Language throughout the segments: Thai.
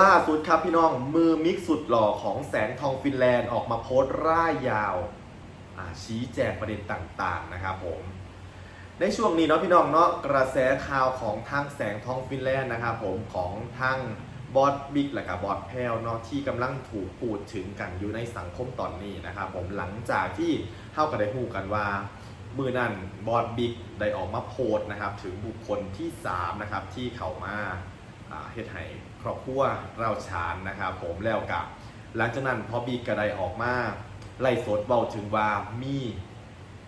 ล่าสุดครับพี่น้องมือมิกสุดหล่อของแสงทองฟินแลนด์ออกมาโพสต์ร่ายยาวาชี้แจงประเด็นต่างๆนะครับผม ในช่วงนี้เนาะพี่น้องเนาะกระแสข่าวของทางแสงทองฟินแลนด์นะครับผมของทางบอสบิ๊กและกับบอสแพลเนาะที่กำลังถูกพูดถึงกันอยู่ในสังคมตอนนี้นะครับผมหลังจากที่เข้ากันได้หูดกันว่ามือนั่นบอสบิ๊กได้ออกมาโพสต์นะครับถึงบุคคลที่3นะครับที่เข้ามาเฮ็ดให้ รอบครัวเราชานนะครับผมแล้วกับหลังจากนั้นพอบิ๊กก็ไดออกมาไล่สดเบาถึงว่ามี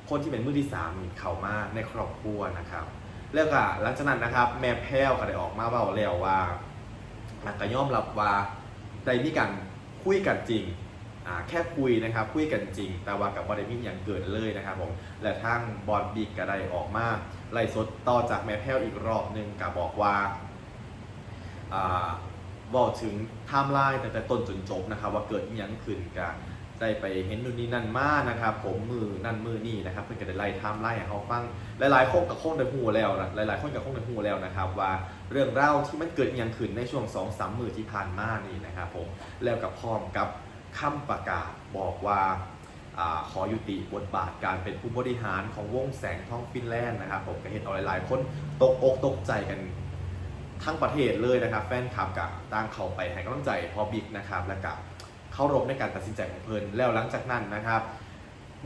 คนที่เป็นมือที่สามเข้ามาในครอบครัวนะครับ แล้วก็หลังจากนั้นนะครับ แม่แพ้วก็ได้ออกมาเบาแล้วว่าอะก็ยอมรับว่าได้มีการคุยกันจริงแค่คุยนะครับคุยกันจริง แต่ว่ากับบอดมีอย่างเกิดเลยนะครับผมและทั้งบอดบิ๊กก็ได้ออกมาไล่สดต่อจากแม่แพ้วอีกรอบหนึ่งก็บอกว่า บอกถึงไทม์ไลน์แต่แต่ต้นจนจบนะครับ ว่าเกิดยังขึ้นกันได้ไปเห็นนู่นนี่นั่นมานะครับ ผมมือนั่นมือนี่นะครับ เพื่อนก็ได้ไล่ไทม์ไลน์ให้เขาฟังหลายๆคนกับคงได้หูแล้วนะหลายๆคนกับคงได้หูแล้วนะครับ ว่าเรื่องเล่าที่มันเกิดยังขึ้นในช่วง2อสามมือที่ผ่านมานี่นะครับผมแล้วกับพร้อมกับคำประกาศบอกว่าอขอยุติบทบาทการเป็นผู้บริหารของวงแสงทองฟินแลนด์นะครับผมก็เห็นเอาหลายๆคนตกอกตกใจกัน ทั้งประเทศเลยนะครับ แฟนคลับกับต่างเขาไปให้กำลังใจพอบิ๊กนะครับและกับเข้ารบในการตัดสินใจของเพลินแล้วหลังจากนั้นนะครับ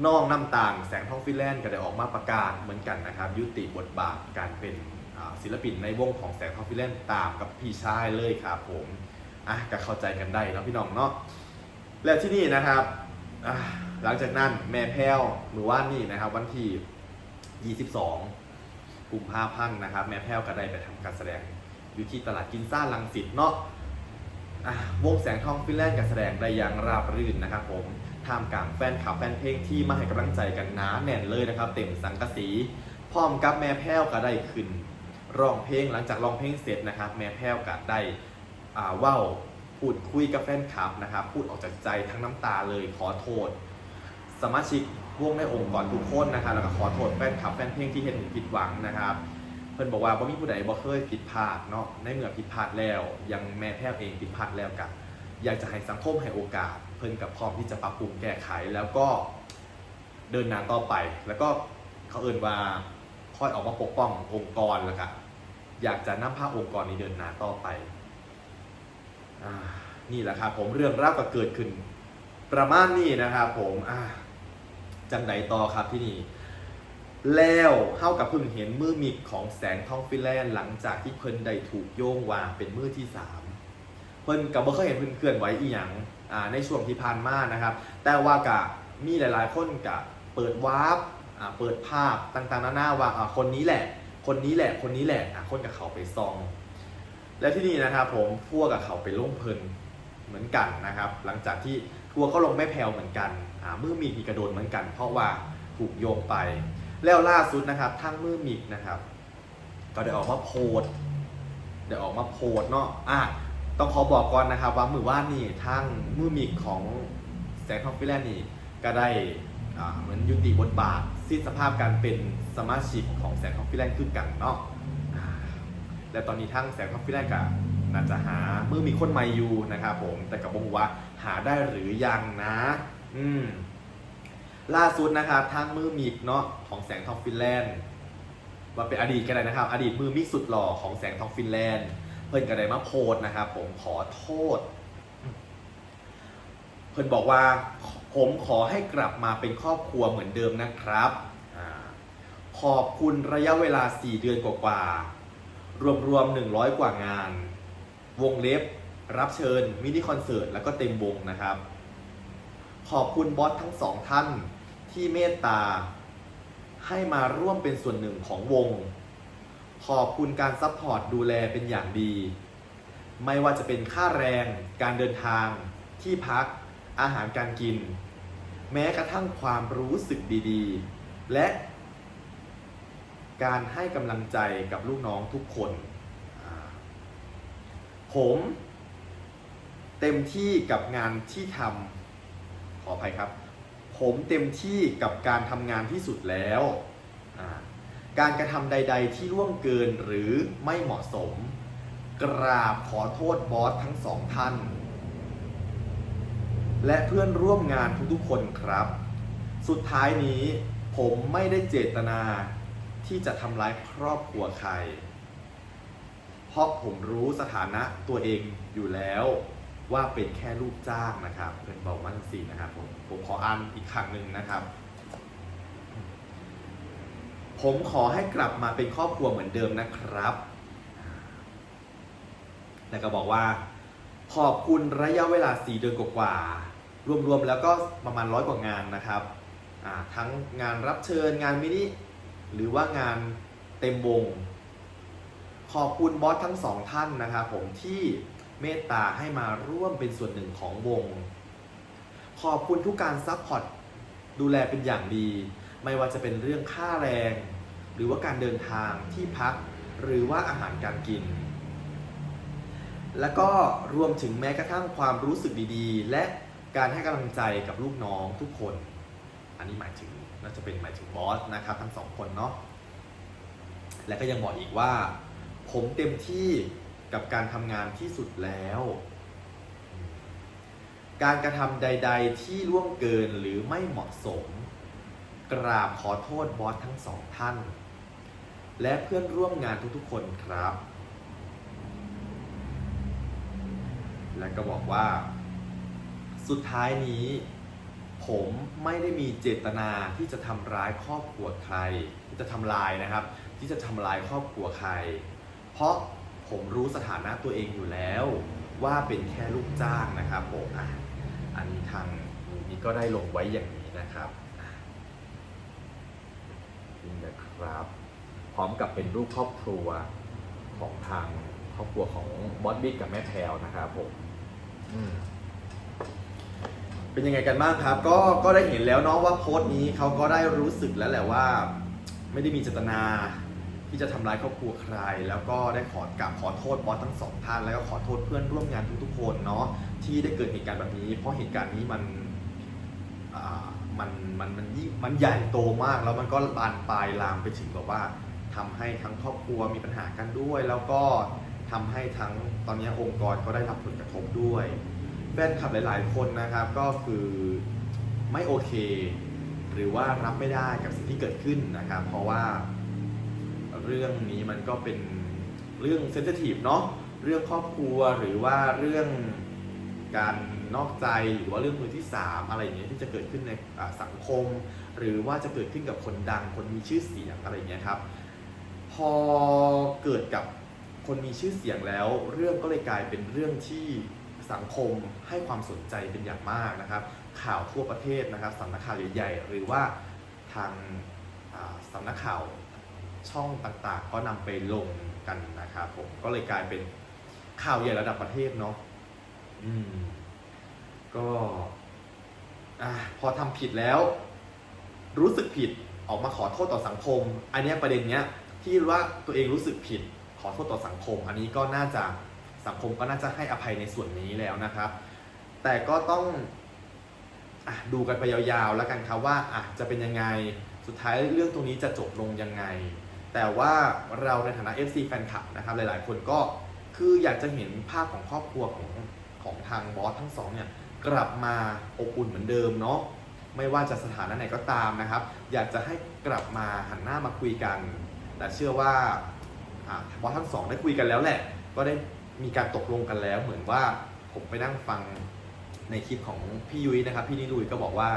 น้องน้ำตาลแสงทองฟินแลนด์ก็ได้ออกมาประกาศเหมือนกันนะครับ ยุติบทบาทการเป็นศิลปินในวงของแสงทองฟินแลนด์ตามกับพี่ชายเลยครับผมอะก็เข้าใจกันได้นะพี่น้องเนาะและที่นี่นะครับหลังจากนั้นแม่แพ้วมือว่านนี่นะครับ วันที่ 22กุมภาพันธ์นะครับ แม่แพ้วก็ได้ไปทำการแสดง อยู่ที่ตลาดกินซ่าลังสิตเนาะวงแสงทองฟินแลนด์การแสดงได้อย่างราบรื่นนะครับผมท่ามกลางแฟนคลับแฟนเพลงที่มาให้กำลังใจกันหนาแน่นเลยนะครับ เต็มสังกะสี พร้อมกับแม่แพ้วก็ได้ขึ้นร้องเพลงหลังจากร้องเพลงเสร็จนะครับ แม่แพ้วก็ได้อ่าว้าพูดคุยกับแฟนคลับนะครับพูดออกจากใจทั้งน้ำตาเลยขอโทษ สมาชิกวงในองค์กรทุกคนนะครับแล้วก็ขอโทษแฟนคลับแฟนเพลงที่เห็นผิดหวังนะครับ เพิ่นบอกว่าบ่มีผู้ใดบ่เคยผิดพลาดเนาะในเมื่อผิดพลาดแล้ว ยังแม่แพทย์เองผิดพลาดแล้วกับอยากจะให้สังคมให้โอกาส เพิ่นกับพร้อมที่จะปรับปรุงแก้ไขแล้วก็เดินหน้าต่อไป แล้วก็เขาเอ่นว่าค่อยออกมาปกป้ององค์กรแล้วก็อยากจะนำพาองค์กรนี้เดินหน้าต่อไปอนี่แหละครับผมเรื่องราวก็เกิดขึ้น ประมาณนี้นะครับผมจังไดต่อครับที่นี่ แล้วเข้ากับเพิ่งเห็นมือมิกของแสงทองฟินแลนด์หลังจากที่เพิ่นได้ถูกโยงวางเป็นมือที่ 3 เพิ่นกับบ่เคยเห็นเพิ่นเคลื่อนไหวอีหยังอ่าในช่วงที่ผ่านมานะครับ แต่ว่ากะมีหลายๆคนกะเปิดวาร์ปอ่าเปิดภาพต่างๆนานาว่าอ่าคนนี้แหละ คนนี้แหละคนนี้แหละอ่าคนกับเขาไปซอง และที่นี่นะครับผมพวกกับเขาไปลงเพลินเหมือนกันนะครับ หลังจากที่ทัวร์ก็ลงไม่แผ่วเหมือนกันอ่ามือมีมีกระโดนเหมือนกัน เพราะว่าถูกโยงไป แล้วล่าสุดนะครับทางมือมิกนะครับ ก็ได้ออกมาโพสต์ได้ออกมาโพสต์เนาะอะต้องขอบอกก่อนนะครับว่ามือว่านนี่ทางมือมิกของแสงทองฟิแลนด์นี่ก็ได้อ่าเหมือนยุติบทบาทสิ้นสภาพการเป็นสมาชิกของแสงทองฟิแลนด์คือกันเนาะและตอนนี้ทางแสงทองฟิแลนด์ก็น่าจะหามือมีคนใหม่อยู่นะครับผมแต่กับอกว่าหาได้หรือยังนะ อืม ล่าสุดนะครับทางมือมิกเนาะของแสงทองฟินแลนด์ว่าเป็นอดีตกันเลยนะครับ อดีตมือมิกสุดหล่อของแสงทองฟินแลนด์ เพิ่นก็ได้มาโพสนะครับ ผมขอโทษ เพิ่นบอกว่าผมขอให้กลับมาเป็นครอบครัวเหมือนเดิมนะครับอขอบคุณระยะเวลา 4 เดือนกว่าๆ รวมๆ 100 กว่างาน วงเล็บ รับเชิญ มินิคอนเสิร์ต แล้วก็เต็มวงนะครับ ขอบคุณบอสทั้งสองท่าน ที่เมตตา ให้มาร่วมเป็นส่วนหนึ่งของวง ขอบคุณการซัพพอร์ตดูแลเป็นอย่างดี ไม่ว่าจะเป็นค่าแรง การเดินทาง ที่พัก อาหารการกิน แม้กระทั่งความรู้สึกดีๆ และการให้กำลังใจกับลูกน้องทุกคน ผมเต็มที่กับงานที่ทำขออภัยครับ ผมเต็มที่กับการทำงานที่สุดแล้ว การกระทำใด ๆ ที่ล่วงเกินหรือไม่เหมาะสม กราบขอโทษบอสทั้งสองท่าน และเพื่อนร่วมงานทุกๆคนครับ สุดท้ายนี้ผมไม่ได้เจตนาที่จะทำร้ายครอบครัวใคร เพราะผมรู้สถานะตัวเองอยู่แล้ว ว่าเป็นแค่ลูกจ้างนะครับเป็นบอกว่าทั้งสี่นะครับผมผมขออ่านอีกครั้งหนึ่งนะครับ ผมขอให้กลับมาเป็นครอบครัวเหมือนเดิมนะครับแล้วก็บอกว่าขอบคุณระยะเวลา 4 เดือนกว่าๆรวมๆแล้วก็ประมาณร้อยกว่างานนะครับทั้งงานรับเชิญงานมินิหรือว่างานเต็มวง ขอบคุณบอสทั้งสองท่านนะครับผมที่ เมตตาให้มาร่วมเป็นส่วนหนึ่งของวง ขอบคุณทุกการซัพพอร์ตดูแลเป็นอย่างดี ไม่ว่าจะเป็นเรื่องค่าแรง หรือว่าการเดินทางที่พัก หรือว่าอาหารการกิน แล้วก็รวมถึงแม้กระทั่งความรู้สึกดีๆ และการให้กำลังใจกับลูกน้องทุกคน อันนี้หมายถึงน่าจะเป็นหมายถึงบอสนะครับทั้งสองคนเนาะและก็ยังบอกอีกว่า ผมเต็มที่ กับการทำงานที่สุดแล้ว การกระทำใด ๆ ที่ล่วงเกินหรือไม่เหมาะสม กราบขอโทษบอสทั้งสองท่าน และเพื่อนร่วมงานทุกๆคนครับ และก็บอกว่า สุดท้ายนี้ ผมไม่ได้มีเจตนาที่จะทำร้ายครอบครัวใครที่จะทำลายนะครับ ที่จะทำลายครอบครัวใคร เพราะ ผมรู้สถานะตัวเองอยู่แล้ว ว่าเป็นแค่ลูกจ้างนะครับผมอะอันนี้ทางนี้ก็ได้ลงไว้อย่างนี้นะครับนี่นะครับ พร้อมกับเป็นรูปครอบครัวของทางครอบครัวของบอสบิ๊กกับแม่แพลวนะครับผมอืมเป็นยังไงกันบ้างครับ ก็ก็ได้เห็นแล้วเนาะว่าโพสต์นี้เขาก็ได้รู้สึกแล้วแหละว่า ไม่ได้มีเจตนา ที่จะทำร้ายครอบครัวใคร แล้วก็ได้ขอกราบขอโทษบอสทั้งสองท่าน แล้วก็ขอโทษเพื่อนร่วมงานทุกๆคนเนาะที่ได้เกิดเหตุการณ์แบบนี้ เพราะเหตุการณ์นี้มันมันมันมันยิ่งมันใหญ่โตมาก แล้วมันก็บานปลายลามไปถึงแบบว่าทำให้ทั้งครอบครัวมีปัญหากันด้วย แล้วก็ทำให้ทั้งตอนนี้องค์กรก็ได้รับผลกระทบด้วยแฟนคลับหลาย ๆ คนนะครับก็คือไม่โอเค หรือว่ารับไม่ได้กับสิ่งที่เกิดขึ้นนะครับ เพราะว่า เรื่องนี้มันก็เป็นเรื่องเซนซิทีฟเนาะเรื่องครอบครัวหรือว่าเรื่องการนอกใจหรือว่าเรื่องมือที่สามอะไรอย่างเงี้ยที่จะเกิดขึ้นในสังคม หรือว่าจะเกิดขึ้นกับคนดัง คนมีชื่อเสียงอะไรอย่างเงี้ยครับ พอเกิดกับคนมีชื่อเสียงแล้ว เรื่องก็เลยกลายเป็นเรื่องที่สังคมให้ความสนใจเป็นอย่างมากนะครับ ข่าวทั่วประเทศนะครับสำนักข่าวใหญ่ๆหรือว่าทางสำนักข่าว ช่องต่างๆ ก็นำไปลงกันนะครับผมก็เลยกลายเป็นข่าวใหญ่ระดับประเทศเนาะอืม ก็อะพอทำผิดแล้ว รู้สึกผิดออกมาขอโทษต่อสังคม อันเนี้ยประเด็นเนี้ย ที่ว่าตัวเองรู้สึกผิด ขอโทษต่อสังคม อันนี้ก็น่าจะสังคมก็น่าจะให้อภัยในส่วนนี้แล้วนะครับ แต่ก็ต้องอะดูกันไปยาวๆแล้วกันครับว่าอะจะเป็นยังไงสุดท้ายเรื่องตรงนี้จะจบลงยังไง แต่ว่าเราในฐานะ FC แฟนคลับนะครับหลายๆ คนก็คืออยากจะเห็นภาพของครอบครัวของของทางบอสทั้งสองเนี่ยกลับมาอบอุ่นเหมือนเดิมเนาะไม่ว่าจะสถานะไหนก็ตามนะครับ อยากจะให้กลับมาหันหน้ามาคุยกัน แต่เชื่อว่าอ่าบอสทั้งสองได้คุยกันแล้วแหละ ก็ได้มีการตกลงกันแล้ว เหมือนว่าผมไปนั่งฟังในคลิปของพี่ยุ้ยนะครับ พี่นิรุยก็บอกว่า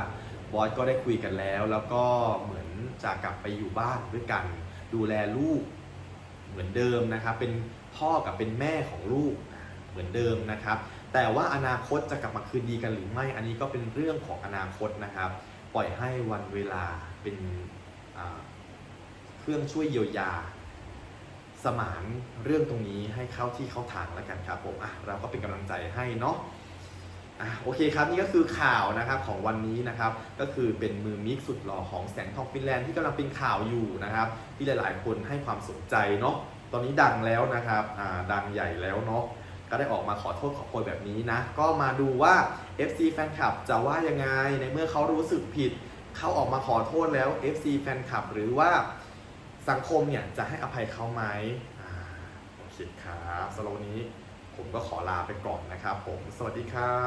บอสก็ได้คุยกันแล้ว แล้วก็เหมือนจะกลับไปอยู่บ้านด้วยกัน ดูแลลูกเหมือนเดิมนะครับเป็นพ่อกับเป็นแม่ของลูกเหมือนเดิมนะครับ แต่ว่าอนาคตจะกลับมาคืนดีกันหรือไม่อันนี้ก็เป็นเรื่องของอนาคตนะครับ ปล่อยให้วันเวลาเป็นเครื่องช่วยเยียวยา สมานเรื่องตรงนี้ให้เข้าที่เข้าทางแล้วกันครับผมอะเราก็เป็นกำลังใจให้เนาะ อะโอเคครับนี่ก็คือข่าวนะครับของวันนี้นะครับก็คือเป็นมือมิกสุดหล่อของแสงทองฟินแลนด์ที่กำลังเป็นข่าวอยู่นะครับที่หลายๆ คนให้ความสนใจเนาะตอนนี้ดังแล้วนะครับอ่าดังใหญ่แล้วเนาะก็ได้ออกมาขอโทษขอโพยแบบนี้นะ ก็มาดูว่า FC แฟนคลับจะว่ายังไงในเมื่อเขารู้สึกผิด เขาออกมาขอโทษแล้ว FC แฟนคลับหรือว่าสังคมเนี่ยจะให้อภัยเขาไหมอ่าโอเคครับสำหรับวันนี้ผมก็ขอลาไปก่อนนะครับผมสวัสดีครับ